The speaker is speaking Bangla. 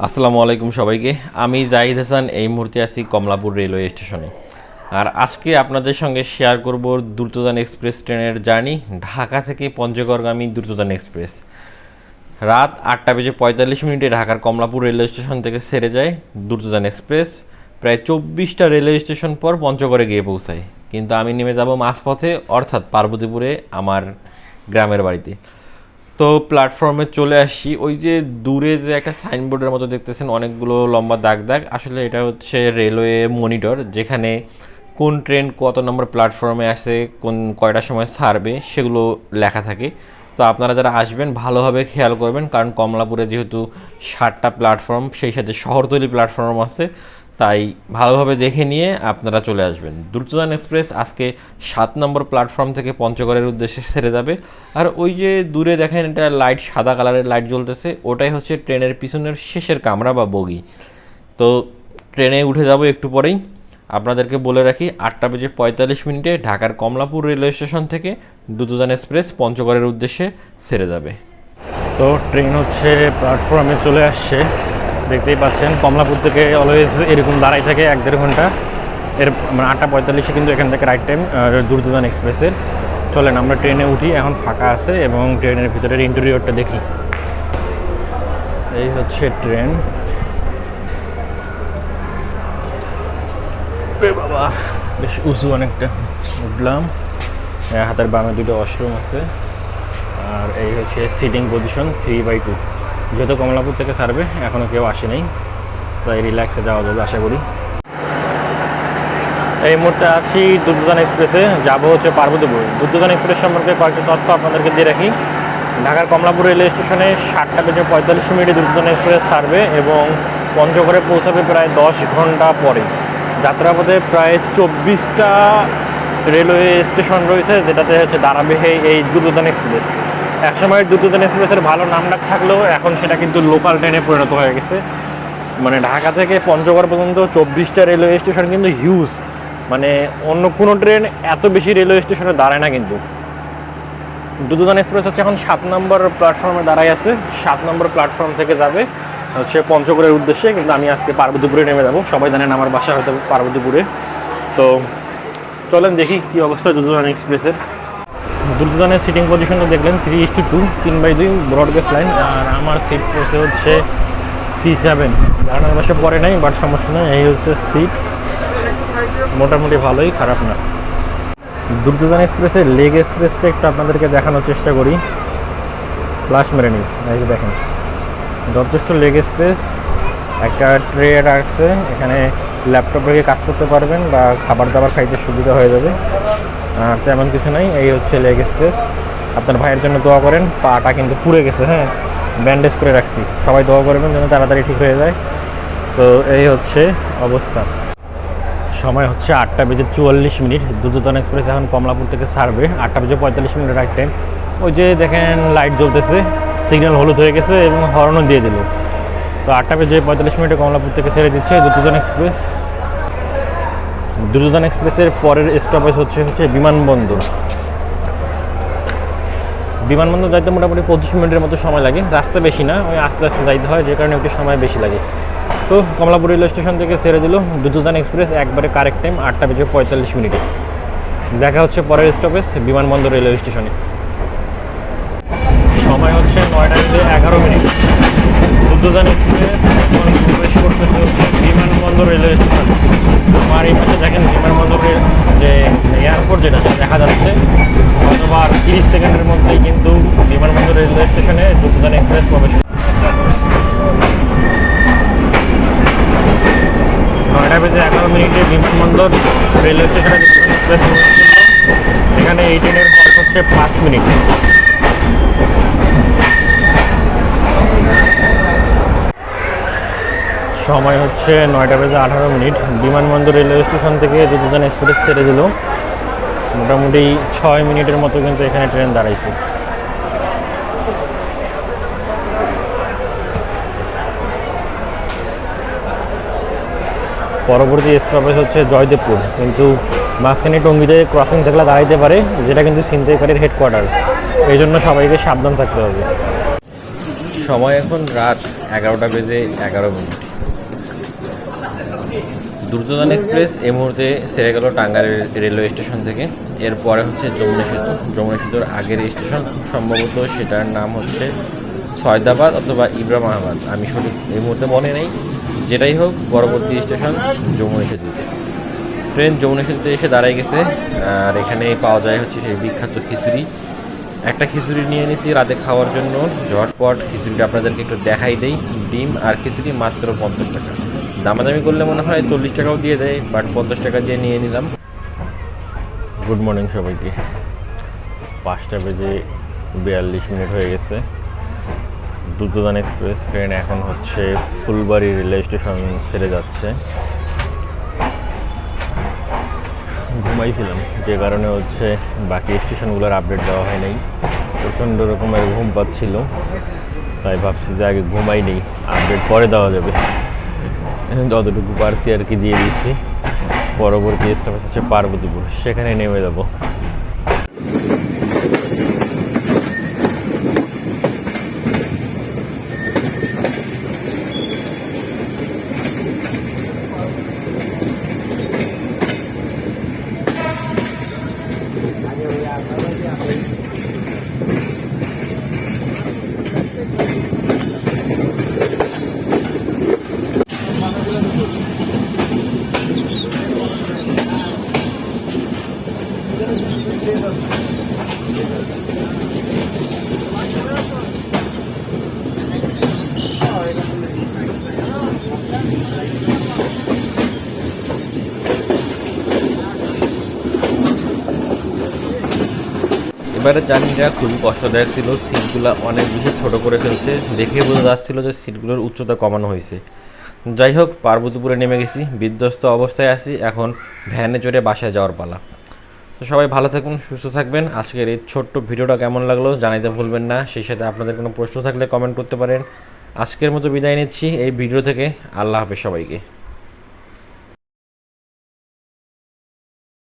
আসসালামু আলাইকুম সবাইকে। আমি জাহিদ হাসান, এই মুহূর্তে আছি কমলাপুর রেলওয়ে স্টেশনে। আর আজকে আপনাদের সঙ্গে শেয়ার করব দ্রুতদান এক্সপ্রেস ট্রেনের জার্নি ঢাকা থেকে পঞ্চগড়গামী দ্রুতদান এক্সপ্রেস। রাত আটটা বেজে পঁয়তাল্লিশ মিনিটে ঢাকার কমলাপুর রেলওয়ে স্টেশন থেকে সেরে যায় দ্রুতদান এক্সপ্রেস। প্রায় চব্বিশটা রেলওয়ে স্টেশন পর পঞ্চগড়ে গিয়ে পৌঁছায়। কিন্তু আমি নেমে যাব মাঝপথে, অর্থাৎ পার্বতীপুরে, আমার গ্রামের বাড়িতে। তো প্ল্যাটফর্মে চলে আসি। ওই যে দূরে যে একটা সাইনবোর্ডের মতো দেখতেছেন, অনেকগুলো লম্বা দাগ দাগ। আসলে এটা হচ্ছে রেলওয়ে মনিটর যেখানে কোন ট্রেন কত নম্বর প্ল্যাটফর্মে আসে, কোন কয়টার সময় ছাড়বে, সেগুলো লেখা থাকে। তো আপনারা যারা আসবেন, ভালোভাবে খেয়াল করবেন, কারণ কমলাপুরে যেহেতু ষাটটা প্ল্যাটফর্ম সেই সাথে শহরতলি প্ল্যাটফর্ম আছে। তাই ভালোভাবে দেখে নিয়ে আপনারা চলে আসবেন। দ্রুতদান এক্সপ্রেস আজকে সাত নম্বর প্ল্যাটফর্ম থেকে পঞ্চগড়ের উদ্দেশ্যে ছেড়ে যাবে। আর ওই যে দূরে দেখেন এটা লাইট সাদা কালারের লাইট জ্বলতেছে, ওটাই হচ্ছে ট্রেনের পিছনের শেষের কামরা বা বগি। তো ট্রেনে উঠে যাব একটু পরেই। আপনাদেরকে বলে রাখি, আটটা বেজে পঁয়তাল্লিশ মিনিটে ঢাকার কমলাপুর রেলওয়ে স্টেশন থেকে দ্রুতদান এক্সপ্রেস পঞ্চগড়ের উদ্দেশ্যে ছেড়ে যাবে। তো ট্রেন হচ্ছে প্ল্যাটফর্মে চলে আসছে। দেখতেই পাচ্ছেন, কমলাপুর থেকে অলওয়েজ এরকম দাঁড়াই থাকে এক দেড় ঘণ্টা। এর মানে আটটা পঁয়তাল্লিশে কিন্তু এখান থেকে রাইট টাইম দ্রুতদান এক্সপ্রেসের চলেন, আমরা ট্রেনে উঠি, এখন ফাঁকা আছে এবং ট্রেনের ভিতরের ইন্টেরিয়রটা দেখি। এই হচ্ছে ট্রেন। বাবা, বেশ উঁচু অনেকটা, উঠলাম। হাতের বামে দুটো ওয়াশরুম আছে। আর এই হচ্ছে sitting position three by two যেহেতু কমলাপুর থেকে ছাড়বে এখনও কেউ আসে নাই। তাই রিল্যাক্সে যাওয়া যাবে, আশা করি। এই মুহূর্তে আছি দুর্যোধন এক্সপ্রেসে, যাব হচ্ছে পার্বতীপুর। দুর্যোধন এক্সপ্রেস সম্পর্কে কয়েকটি তথ্য আপনাদেরকে দিয়ে রাখি। ঢাকার কমলাপুর রেলওয়ে স্টেশনে সাতটা বেজে পঁয়তাল্লিশ মিনিটে দুর্যোধন এক্সপ্রেস ছাড়বে এবং পঞ্চগড়ে পৌঁছাবে প্রায় দশ ঘণ্টা পরে। যাত্রাপথে প্রায় চব্বিশটা রেলওয়ে স্টেশন রয়েছে, যেটাতে হচ্ছে দাঁড়াবে এই দুর্যোধন এক্সপ্রেস। একসময় দুর্যোধন এক্সপ্রেসের ভালো নাম ডাক থাকলেও এখন সেটা কিন্তু লোকাল ট্রেনে পরিণত হয়ে গেছে। মানে ঢাকা থেকে পঞ্চগড় পর্যন্ত চব্বিশটা রেলওয়ে স্টেশন কিন্তু হিউজ মানে অন্য কোনো ট্রেন এত বেশি রেলওয়ে স্টেশনে দাঁড়ায় না কিন্তু। দুদুদান এক্সপ্রেস হচ্ছে এখন সাত নম্বর প্ল্যাটফর্মে দাঁড়াই আছে। সাত নম্বর প্ল্যাটফর্ম থেকে যাবে হচ্ছে পঞ্চগড়ের উদ্দেশ্যে। কিন্তু আমি আজকে পার্বতীপুরে নেমে যাব। সবাই জানেন আমার বাসা হয়তো পার্বতীপুরে। তো চলেন দেখি কি অবস্থা দুদুদান এক্সপ্রেসের দুর্যোধনের সিটিং পজিশনটা দেখলেন থ্রি ইস টু টু তিন বাই দুই ব্রডগেজ লাইন আর আমার সিট পড়ছে হচ্ছে সি সেভেন ধারণার বাসে পরে নাই বাট সমস্যা নেই, এই হচ্ছে সিট মোটামুটি ভালোই, খারাপ না। দুর্যোধন এক্সপ্রেসের লেগ এক্সপ্রেসটা একটু আপনাদেরকে দেখানোর চেষ্টা করি। ফ্লাশ মেরে নিই এই দেখেন। যথেষ্ট লেগ স্পেস একটা ট্রে রাখছে এখানে ল্যাপটপ রেখে কাজ করতে পারবেন বা খাবার দাবার খাইতে সুবিধা হয়ে যাবে। তেমন কিছু নাই, এই হচ্ছে লেগ স্পেস আপনার ভাইয়ের জন্য দোয়া করেন, পাটা কিন্তু পুড়ে গেছে হ্যাঁ? ব্যান্ডেজ করে রাখছি। সবাই দোয়া করবেন যেন তাড়াতাড়ি ঠিক হয়ে যায়। তো এই হচ্ছে অবস্থা। সময় হচ্ছে আটটা বেজে চুয়াল্লিশ মিনিট। দ্রুততন এক্সপ্রেস এখন কমলাপুর থেকে ছাড়বে। আটটা বেজে পঁয়তাল্লিশ মিনিট রাইট টাইম ওই যে দেখেন লাইট জ্বলতেছে। সিগন্যাল হলুদ হয়ে গেছে এবং হর্নও দিয়ে দিল। তো আটটা বেজে পঁয়তাল্লিশ মিনিটে কমলাপুর থেকে ছেড়ে দিচ্ছে দ্রুততন এক্সপ্রেস দ্রুততন এক্সপ্রেসের পরের স্টপেজ হচ্ছে হচ্ছে বিমানবন্দর। বিমানবন্দর যাইতে মোটামুটি পঁচিশ মিনিটের মতো সময় লাগে। রাস্তা বেশি না, ওই আস্তে আস্তে যাইতে হয়, যে কারণে একটু সময় বেশি লাগে। তো কমলাপুর রেলওয়ে স্টেশন থেকে ছেড়ে দিল দুদুজান এক্সপ্রেস, একবারে কারেক্ট টাইম আটটা বেজে পঁয়তাল্লিশ মিনিটে। দেখা হচ্ছে পরের স্টপেজ বিমানবন্দর রেলওয়ে স্টেশনে। সময় হচ্ছে নয়টা বেজে এগারো মিনিট। দুদুজান এক্সপ্রেস এখন প্রবেশ করতেছে হচ্ছে বিমানবন্দর রেলওয়ে স্টেশন। আমার এই পাশে দেখেন বিমানবন্দরের যে এয়ারপোর্ট যেটা সেটা দেখা যাচ্ছে। অথবা তিরিশ সেকেন্ডের মধ্যেই কিন্তু বিমানবন্দর রেলওয়ে স্টেশনে দুদুজান এক্সপ্রেস প্রবেশ নয়টা বেজে এগারো মিনিটে বিমানবন্দর রেলওয়ে স্টেশনে এক্সপ্রেস এখানে এই ট্রেনের হচ্ছে পাঁচ মিনিট। সময় হচ্ছে নয়টা বেজে আঠারো মিনিট। বিমানবন্দর রেলওয়ে স্টেশন থেকে দুজন এক্সপ্রেস ছেড়ে দিল। মোটামুটি ছয় মিনিটের মতো কিন্তু এখানে ট্রেন দাঁড়াইছে। পরবর্তী স্টপেজ হচ্ছে জয়দেবপুর। কিন্তু মাঝখানে টঙ্গিতে ক্রসিং থাকলে দাঁড়াইতে পারে, যেটা কিন্তু ছিনতাইকারীর হেডকোয়ার্টার এই জন্য সবাইকে সাবধান থাকতে হবে। সময় এখন রাত এগারোটা বেজে এগারো মিনিট। দ্রুতদান এক্সপ্রেস এই মুহূর্তে সেরে গেল টাঙ্গাইল রেলওয়ে স্টেশন থেকে। এরপরে হচ্ছে যমুনা সেতু। যমুনা সেতুর আগের স্টেশন, সম্ভবত সেটার নাম হচ্ছে সয়দাবাদ অথবা ইব্রাহিমাবাদ আমি সঠিক এই মুহূর্তে মনে নেই, যেটাই হোক, পরবর্তী স্টেশন যমুনা সেতুতে। ট্রেন যমুনা সেতুতে এসে দাঁড়ায় গেছে, আর এখানে পাওয়া যায় হচ্ছে সেই বিখ্যাত খিচুড়ি। একটা খিচুড়ি নিয়ে নিচ্ছি রাতে খাওয়ার জন্য। ঝটপট খিচুড়িটা আপনাদেরকে একটু দেখাই দেই। ডিম আর খিচুড়ি মাত্র পঞ্চাশ টাকা। দামাদামি করলে মনে হয় চল্লিশ টাকাও দিয়ে দেয় বাট পঞ্চাশ টাকা দিয়ে নিয়ে নিলাম। গুড মর্নিং সবাইকে। পাঁচটা বেজে বিয়াল্লিশ মিনিট হয়ে গেছে। দুর্যোধন এক্সপ্রেস ট্রেন এখন হচ্ছে ফুলবাড়ি রেলওয়ে স্টেশন ছেড়ে যাচ্ছে। ঘুমাইছিলাম, যে কারণে হচ্ছে বাকি স্টেশনগুলোর আপডেট দেওয়া হয় নাই। প্রচণ্ড রকমের ঘুম পাচ্ছিল, তাই ভাবছি যে আগে ঘুমাই নেই, আপডেট পরে দেওয়া যাবে। যতটুকু পারছি আর কি দিয়ে দিচ্ছি পরবর্তী স্টপেজ হচ্ছে পার্বতীপুর সেখানে নেমে যাব। এবারে জার্নিটা খুবই কষ্টদায়ক ছিল। সিটগুলো অনেক বেশি ছোট করে ফেলছে। দেখে বোঝা যাচ্ছিল যে সিটগুলোর উচ্চতা কমানো হয়েছে। যাই হোক, পার্বতীপুরে নেমে গেছি। বিধ্বস্ত অবস্থায় আছি। এখন ভ্যানে চড়ে বাসায় যাওয়ার পালা। তো সবাই ভালো থাকুন, সুস্থ থাকবেন। আজকের এই ছোট্ট ভিডিওটা কেমন লাগল জানাইতে ভুলবেন না। সেই সাথে আপনাদের কোনো প্রশ্ন থাকলে কমেন্ট করতে পারেন। আজকের মতো বিদায় নিচ্ছি এই ভিডিও থেকে। আল্লাহ হাফেজ সবাইকে।